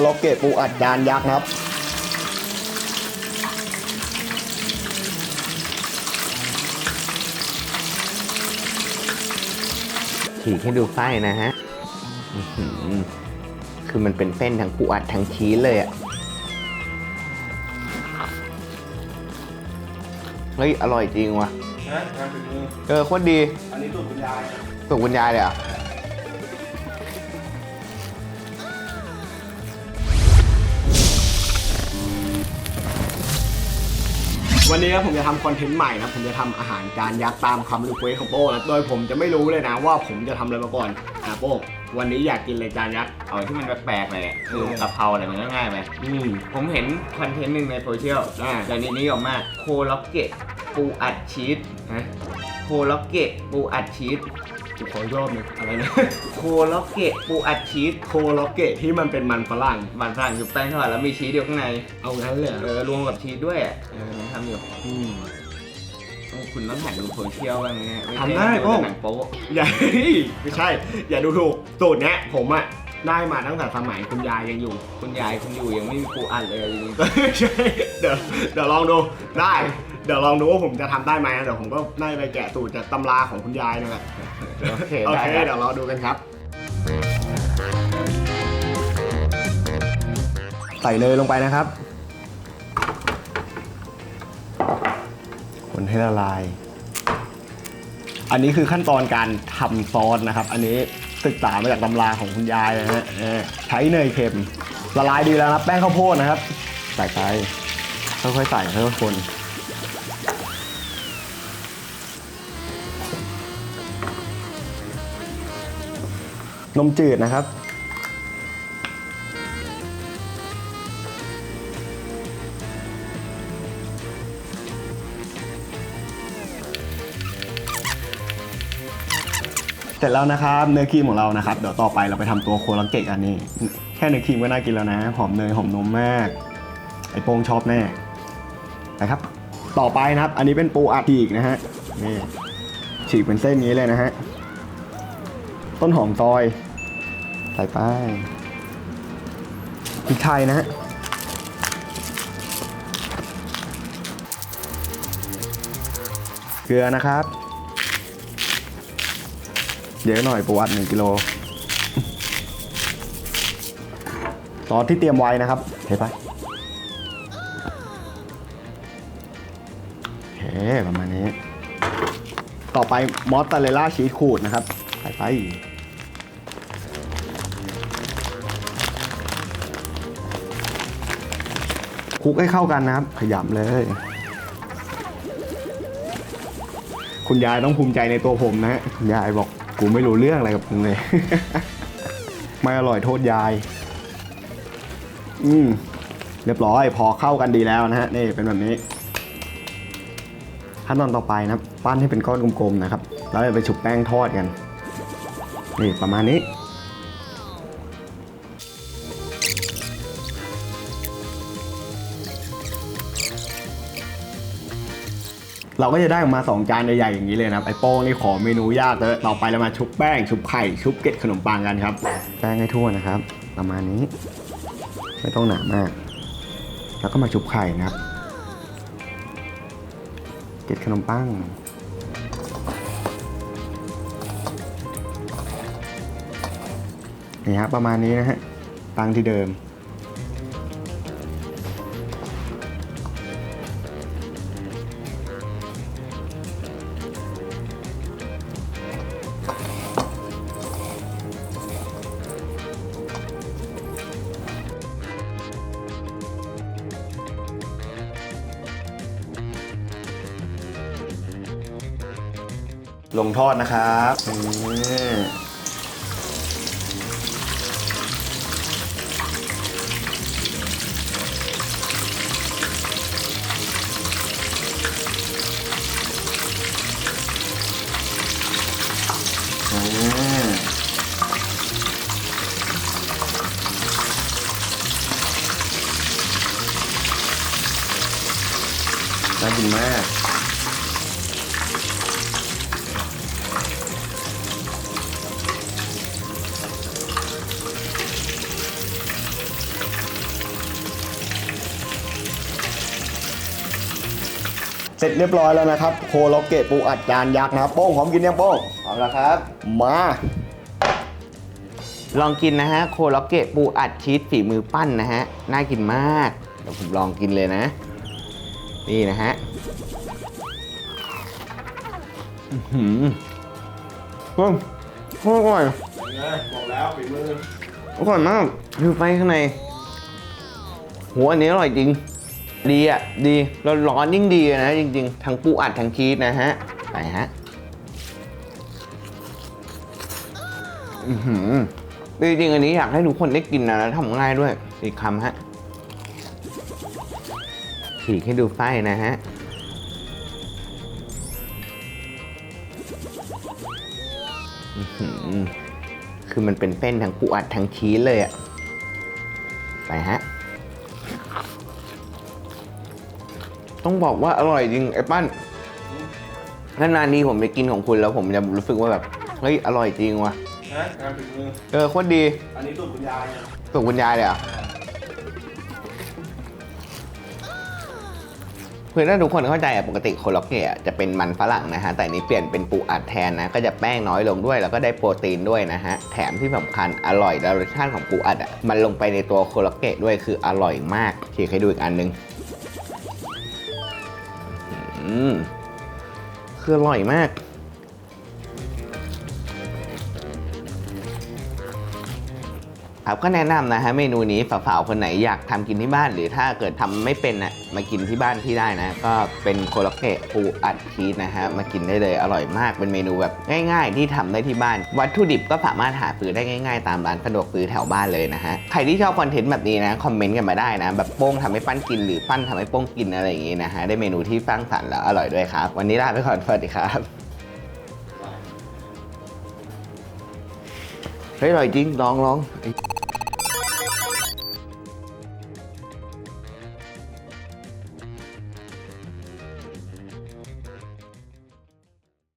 โลเกะปูอัดจานยักษ์นะครับ ฉีกให้ดูไส้นะฮะอื้อหือคือมันเป็นเส้นทั้งปูอัดทั้งชีสเลยอะเฮ้ย อร่อยจริงว่ะนะงานถึงมือเออโคตรดี อันนี้สูตรคุณยายสุกคุณยายเลยเหรอะ นนี้นะผมจะทำคอนเทนต์ใหม่นะผมจะทำอาหารจานยักษ์ตามคำรีเควสของโป้นะโดยผมจะไม่รู้เลยนะว่าผมจะทำอะไรมาก่อนอะโป้วันนี้อยากกินเลยจานยักษ์เอาที่มันแปลกๆเลยอะคือกะเพราอะไรมันก็ง่ายไปอืม ผมเห็นคอนเทนต์หนึ่งในโซเชียลอ่า แต่นี้นิยมมากโคล็อกเกตปูอัดชีสนะโคล็อกเกตปูอัดชีส ขออีกรอบหนึงอะไรนะโคล็อกเกตปูอัดชีสโคโลเกะที่มันเป็นมันฝรั่งมันฝรั่งอยู่แป้งทอดแล้วมีชีสเดียวข้างในเอางั้นเลยเหรอเออรวมกับชีสด้วยอะเออผมทำอยู่อืมคุณต้องถ่ายดูโซเชียลบ้างนะม่ใช่ทำได้ดูโป้แต่หนังโป๊ะอย่า ไม่ใช่ อย่าดูถูกสูตรเนี้ยผมอะได้มาตั้งแต่สมัยคุณยายยังอยู่ คุณยายคุณอยู่ยังไม่มีปูอัดเลยจริงใช่เดี๋ยวเดี๋ยวลองดูได้ เดี๋ยวลองดูว่าผมจะทำได้ไหมนะเดี๋ยวผมก็ได้ไปแกะสูตรจากตำราของคุณยายนี่แหละๆโอเคโอได้เคได้เดี๋ยวเราดูกันครับ ใส่เลยลงไปนะครับ คนให้ละลาย อันนี้คือขั้นตอนการทำซอสนะครับ อันนี้ศึกษามาจากตำราของคุณยายนะฮะเออใช้เนยเค็มละลายดีแล้วนะแป้งข้าวโพดนะครับ ใส่ไปค่อยๆใส่ค่อยๆคน นมจืดนะครับ เสร็จแล้วนะครับ เนื้อครีมของเรานะครับ เดี๋ยวต่อไปเราไปทำตัวโคลังเกกอันนี้ แค่เนื้อครีมก็น่ากินแล้วนะ หอมเนยหอมนมมาก ไอโป้งชอบแน่นะครับ ต่อไปนะครับ อันนี้เป็นปูอัดฉีกนะฮะนี่ฉีกเป็นเส้นนี้เลยนะฮะต้นหอมซอย ใส่ไปพริกไทยนะฮะเกลือนะครับ เยอะหน่อยประวัติหนึ่งกิโลซอสที่เตรียมไว้นะครับเทไปโอเคประมาณนี้ ต่อไปมอสซาเรลล่าชีสขูดนะครับ ใส่ไป ลุกให้เข้ากันนะครับ ขยำเลย คุณยายต้องภูมิใจในตัวผมนะฮะคุณยายบอกกูไม่รู้เรื่องอะไรกับมึงเลย ไม่อร่อยโทษยาย อืมเรียบร้อย พอเข้ากันดีแล้วนะฮะนี่เป็นแบบนี้ขั้นตอนต่อไปนะครับปั้นให้เป็นก้อนกลมๆนะครับ แล้วเราไปฉุบแป้งทอดกัน นี่ประมาณนี้ เราก็จะได้ออกมา 2 จานใหญ่ๆอย่างนี้เลยนะครับไอ้โป้งนี่ขอเมนูยากเลยต่อไปเรามาชุบแป้ง ชุบไข่ชุบเกล็ดขนมปังกันครับแป้งให้ทั่วนะครับ ประมาณนี้ ไม่ต้องหนามาก แล้วก็มาชุบไข่นะครับเกล็ดขนมปังนี่ฮะประมาณนี้นะฮะตั้งที่เดิม ลงทอดนะครับนี่น่ากินมาก เสร็จเรียบร้อยแล้วนะครับโคโลเกตปูอัดจานยักษ์นะครับโป้งพร้อมกินยังโป้งพร้อมแล้วครับ มาลองกินนะฮะโคล็อกเกตปูอัดชีสฝีมือปั้นนะฮะน่ากินมากเดี๋ยวผมลองกินเลยนะ นี่นะฮะอื้อหือเฮ้ยอร่อยบอกแล้วฝีมืออร่อยมากดูไปข้างในหัวอันนี้อร่อยจริง ดีอะ ดีร้อนร้อนยิ่งดีนะจริง ๆ ทั้งปูอัดทั้งชีสนะฮะ ไปฮะอือหือจริงๆอันนี้อยากให้ทุกคนได้กินนะแล้วทำง่ายด้วยอีกคำฮะฉีกให้ดูไส้นะฮะอือหือคือมันเป็นเส้นทั้งปูอัดทั้งชีสเลยอะไปฮะ ต้องบอกว่าอร่อยจริงไอ้ปั้นนานๆนี้ผมไปกินของคุณแล้วผมจะรู้สึกว่าแบบเฮ้ยอร่อยจริงว่ะนะงานฝีมือเออโคตรดี อันนี้สูตรคุณยายนะส่งคุณยายเลยเหรอะคือถ้าทุกคนเข้าใจอะปกติโคล็อกเกตอะจะเป็นมันฝรั่งนะฮะแต่อันนี้เปลี่ยนเป็นปูอัดแทนนะก็จะแป้งน้อยลงด้วย แล้วก็ได้โปรตีนด้วยนะฮะแถมที่สำคัญอร่อยแล้วรสชาติของปูอัดอะมันลงไปในตัวโคล็อกเกตด้วยคืออร่อยมากฉีกให้ดูอีกอันหนึงอืม คืออร่อยมาก ครับก็แนะนำนะฮะเมนูนี้ฝาๆคนไหนอยากทำกินที่บ้าน หรือถ้าเกิดทำไม่เป็นนะมากินที่บ้านที่ได้นะ ก็เป็นโคโลเกะปูอัดชีสนะฮะมากินได้เลยอร่อยมากเป็นเมนูแบบง่าย ๆ ที่ทำได้ที่บ้าน วัตถุดิบก็สามารถหาซื้อได้ง่าย ๆ ตามร้านสะดวกซื้อแถวบ้านเลยนะฮะใครที่ชอบคอนเทนต์แบบนี้นะคอมเมนต์กันมาได้นะ แบบโป้งทำให้ปั้นกินหรือปั้นทำให้โป้งกินอะไรอย่างงี้นะฮะได้เมนูที่สร้างสรรค์แล้วอร่อยด้วยครับวันนี้ลาไปก่อนสวัสดีครับเฮ้ยอร่อยจริงลองลอง